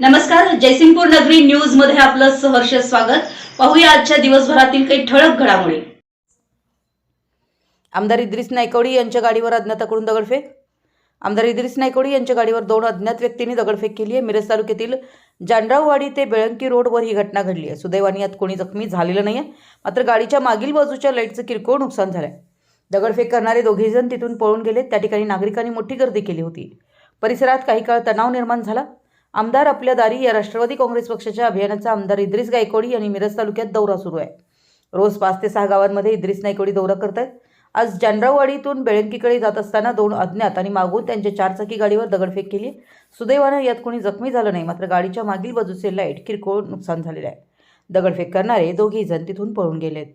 नमस्कार जयसिंगपूर नगरी न्यूजमध्ये आपलं सहर्ष स्वागत. पाहूया आजच्या दिवसभरातील काही ठळक घडामोडी. आमदार इद्रिस नायकवडी यांच्या गाडीवर अज्ञाताकडून दगडफेक. आमदार इद्रिस नायकवडी यांच्या गाडीवर दोन अज्ञात व्यक्तींनी दगडफेक केली आहे मिरज तालुक्यातील जानराववाडी ते बेळंकी रोडवर ही घटना घडली आहे. सुदैवाने यात कोणी जखमी झालेलं नाही आहे मात्र गाडीच्या मागील बाजूच्या लाईटचं किरकोळ नुकसान झालं आहे दगडफेक करणारे दोघेजण तिथून पळून गेले त्या ठिकाणी नागरिकांनी मोठी गर्दी केली होती. परिसरात काही काळ तणाव निर्माण झाला. आमदार आपल्या दारी या राष्ट्रवादी काँग्रेस पक्षाच्या अभियानाचा आमदार इद्रिस गायकवाडी यांनी मिरज तालुक्यात दौरा सुरू आहे. रोज पाच ते सहा गावांमध्ये इद्रिस नायकवडी दौरा करत आहेत आज जानराववाडीतून बेळंकीकडे जात असताना दोन अज्ञात आणि मागून त्यांच्या चारचाकी गाडीवर दगडफेक केली सुदैवानं यात कोणी जखमी झालं नाही मात्र गाडीच्या मागील बाजूचे लाइट किरकोळ नुकसान झालेलं आहे. दगडफेक करणारे दोघेही जण तिथून पळून गेलेत.